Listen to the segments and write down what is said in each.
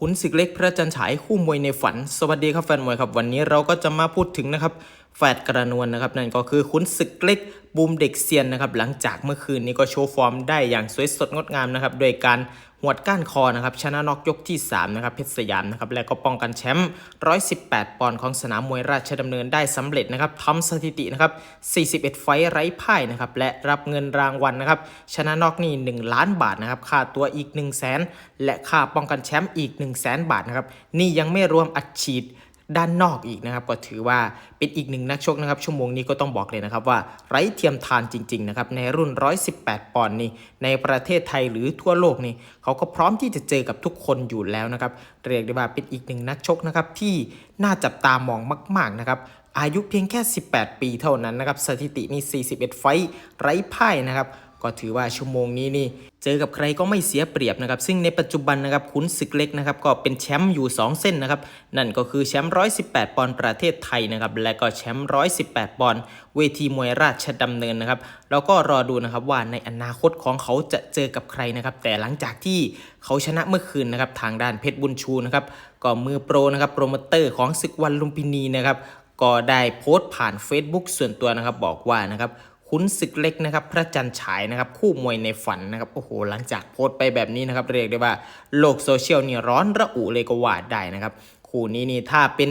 ขุนศึกเล็กพระจันฉายคู่มวยในฝัน สวัสดีครับแฟนมวยครับ วันนี้เราก็จะมาพูดถึงนะครับ แฟดกระนวลนะครับ นั่นก็คือขุนศึกเล็กบูมเด็กเซียนนะครับ หลังจากเมื่อคืนนี้ก็โชว์ฟอร์มได้อย่างสวยสดงดงามนะครับ โดยการหวดก้านคอนะครับ ชนะน็อกยกที่ 3 นะครับ เพชรสยามนะครับ และก็ป้องกันแชมป์ 118 ปอนด์ของสนามมวยราชดำเนินได้สำเร็จนะครับทำสถิตินะครับ 41 ไฟท์ไร้พ่ายนะครับ และรับเงินรางวัลนะครับ ชนะน็อกนี่ 1 ล้านบาทนะครับ ค่าตัวอีก 1 0 0 0 0แสนและค่าป้องกันแชมป์อีก 1 0 0 0 0แสนบาทนะครับ นี่ยังไม่รวมอัดฉีด ด้านนอกอีกนะครับ ก็ถือว่าเป็นอีกหนึ่งนักชกนะครับชั่วโมงนี้ก็ต้องบอกเลยนะครับว่าไร้เทียมทานจริงๆนะครับในรุ่น 118 ปอนด์นี่ในประเทศไทยหรือทั่วโลกนี่เขาก็พร้อมที่จะเจอกับทุกคนอยู่แล้วนะครับเรียกได้ว่าเป็นอีกหนึ่งนักชกนะครับที่น่าจับตามองมาก ๆนะครับอายุเพียงแค่ 18 ปีเท่านั้นนะครับสถิติมี41 ไฟไร้พ่ายนะครับ ก็ถือว่าชั่วโมงนี้นี่เจอกับใครก็ไม่เสียเปรียบนะครับ ซึ่งในปัจจุบันนะครับขุนศึกเล็กนะครับก็เป็นแชมป์อยู่ 2 เส้นนะครับ นั่นก็คือแชมป์118 ปอนด์ประเทศไทยนะครับ และก็แชมป์118 ปอนด์เวทีมวยราชดำเนินนะครับ แล้วก็รอดูนะครับว่าในอนาคตของเขาจะเจอกับใครนะครับ แต่หลังจากที่เขาชนะเมื่อคืนนะครับทางด้านเพชรบุญชูนะครับก็มือโปรนะครับโปรโมเตอร์ของศึกวันลุมพินีนะครับก็ได้โพสต์ผ่าน Facebook ส่วนตัวนะครับบอกว่านะครับ ขุนศึกเล็กนะครับ พระจันทร์ฉายนะครับ คู่มวยในฝันนะครับ โอ้โห หลังจากโพสต์ไปแบบนี้นะครับ เรียกได้ว่าโลกโซเชียลนี่ร้อนระอุเลยก็ว่าได้นะครับ คู่นี้นี่ถ้าเป็น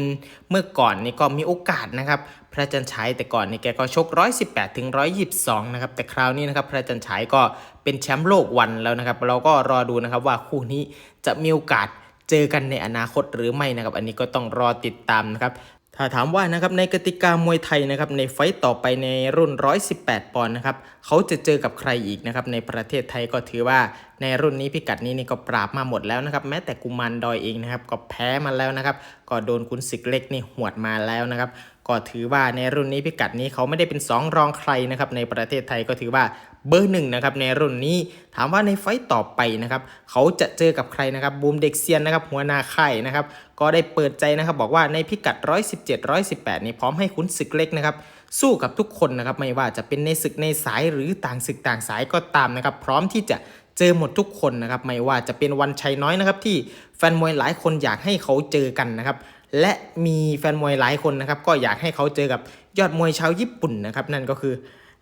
เมื่อก่อนนี่ก็มีโอกาสนะครับ พระจันทร์ฉายแต่ก่อนนี่แกก็ชก 118 ถึง 122 นะครับ แต่คราวนี้นะครับ พระจันทร์ฉายก็เป็นแชมป์โลกวันแล้วนะครับ เราก็รอดูนะครับว่าคู่นี้จะมีโอกาสเจอกันในอนาคตหรือไม่นะครับ อันนี้ก็ต้องรอติดตามนะครับ ถ้าถามว่านะครับในกติกามวยไทยนะครับในไฟต์ต่อไปในรุ่น 118 ปอนด์นะครับเขาจะเจอกับใครอีกนะครับในประเทศไทยก็ถือว่าในรุ่นนี้พิกัดนี้นี่ก็ปราบมาหมดแล้วนะครับ แม้แต่กุมารดอยเองนะครับ ก็แพ้มาแล้วนะครับ ก็โดนคุณศึกเล็กนี่หวดมาแล้วนะครับ ก็ถือว่าในรุ่นนี้พิกัดนี้เขาไม่ได้เป็น 2 รองใครนะครับ ในประเทศไทยก็ถือว่าเบอร์หนึ่งนะครับในรุ่นนี้ถามว่าในไฟต์ต่อไปนะครับเขาจะเจอกับใครนะครับบูมเด็กเซียนนะครับหัวหน้าค่ายนะครับก็ได้เปิดใจนะครับบอกว่าในพิกัด 117 118 นี้พร้อมให้คุณศึกเล็กนะครับสู้กับทุกคนนะครับไม่ว่าจะเป็นในศึกในสายหรือต่างศึกต่างสายก็ตามนะครับพร้อมที่จะ เจอหมดทุกคนนะครับไม่ว่าจะเป็นวันชัยน้อยนะครับที่แฟนมวยหลายคนอยากให้เขาเจอกันนะครับและมีแฟนมวยหลายคนนะครับก็อยากให้เขาเจอกับยอดมวยชาวญี่ปุ่นนะครับนั่นก็คือ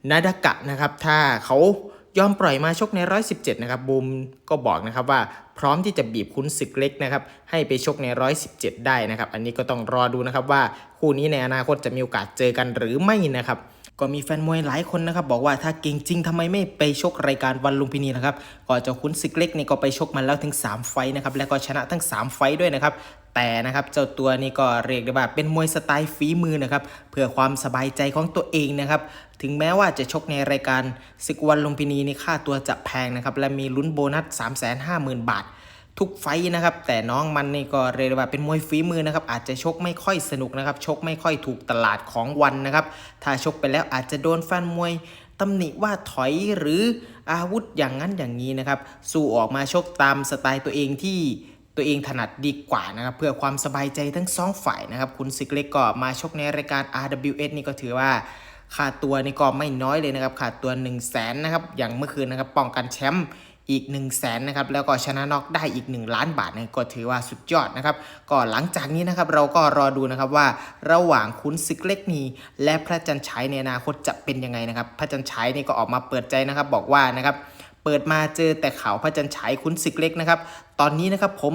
นาดากะนะครับถ้าเขายอมปล่อยมาชกใน 117 นะครับบูมก็บอกนะครับว่าพร้อมที่จะบีบคุณศึกเล็กนะครับให้ไปชกใน 117 ได้นะครับ อันนี้ก็ต้องรอดูนะครับว่าคู่นี้ในอนาคตจะมีโอกาสเจอกันหรือไม่นะครับ ก็มีแฟนมวยหลายคนนะครับบอกว่าถ้าเก่งจริงทำไมไม่ไปชกรายการวันลุมพินีนะครับก็เจะคุ้นศึกเล็กนี่ก็ไปชกมาแล้วถึง 3 ไฟนะครับและก็ชนะทั้ง 3 ไฟด้วยนะครับแต่นะครับเจ้าตัวนี้ก็เรียกได้ว่าเป็นมวยสไตล์ฝีมือนะครับเพื่อความสบายใจของตัวเองนะครับถึงแม้ว่าจะชกในรายการศึกวันลุมพินีนี่ค่าตัวจะแพงนะครับและมีลุ้นโบนัส 350,000 บาท ทุกไฟนะครับ แต่น้องมันนี่ก็เรียกว่าเป็นมวยฝีมือนะครับ อาจจะชกไม่ค่อยสนุกนะครับ ชกไม่ค่อยถูกตลาดของวันนะครับ ถ้าชกไปแล้วอาจจะโดนแฟนมวยตำหนิว่าถอยหรืออาวุธอย่างนั้นอย่างนี้นะครับ สู้ออกมาชกตามสไตล์ตัวเองที่ตัวเองถนัดดีกว่านะครับ เพื่อความสบายใจทั้งสองฝ่ายนะครับ คุณศึกเล็กก็มาชกในรายการ RWS นี่ก็ถือว่าค่าตัวนี่ก็ไม่น้อยเลยนะครับค่าตัว 1 0 0 0 0แสนนะครับ อย่างเมื่อคืนนะครับป้องกันแชมป์ อีก 1 0 0 0 0แสนนะครับแล้วก็ชนะน็อกได้อีก 1 ล้านบาทนะก็ถือว่าสุดยอดนะครับก็หลังจากนี้นะครับเราก็รอดูนะครับว่าระหว่างคุณศึกเล็กนีและพระจันทร์ฉายในอนาคตจะเป็นยังไงนะครับพระจันทร์ฉายนี่ก็ออกมาเปิดใจนะครับบอกว่านะครับเปิดมาเจอแต่ข่าวพระจันทร์ฉายคุณศึกเล็กนะครับตอนนี้นะครับผม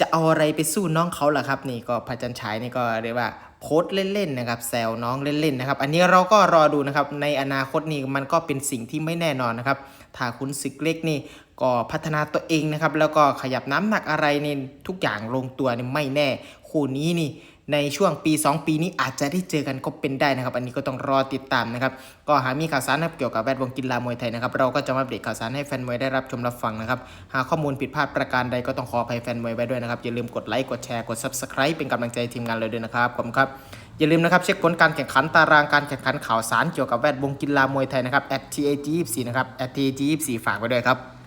จะเอาอะไรไปสู้น้องเขาล่ะครับ นี่ก็พระจันทร์ฉายนี่ก็เรียกว่าโพสเล่นๆนะครับแซวน้องเล่นๆนะครับ อันนี้เราก็รอดูนะครับในอนาคตนี่มันก็เป็นสิ่งที่ไม่แน่นอนนะครับถ้าคุณศึกเล็กนี่ก็พัฒนาตัวเองนะครับ แล้วก็ขยับน้ำหนักอะไรนี่ทุกอย่างลงตัวนี่ไม่แน่ คู่นี้นี่ ในช่วงปี 2 ปีนี้อาจจะได้เจอกันก็เป็นได้นะครับ อันนี้ก็ต้องรอติดตามนะครับ ก็หากมีข่าวสารเกี่ยวกับแวดวงกีฬามวยไทยนะครับ เราก็จะมาอัปเดตข่าวสารให้แฟนมวยได้รับชมรับฟังนะครับ หากข้อมูลผิดพลาดประการใดก็ต้องขออภัยแฟนมวยไว้ด้วยนะครับ อย่าลืมกดไลค์ กดแชร์ กด subscribe เป็นกำลังใจทีมงานเลยด้วยนะครับขอบคุณครับ อย่าลืมนะครับเช็คผลการแข่งขันตารางการแข่งขันข่าวสารเกี่ยวกับแวดวงกีฬามวยไทยนะครับ at tag24 นะครับ at tag24 ฝากไว้ด้วยครับ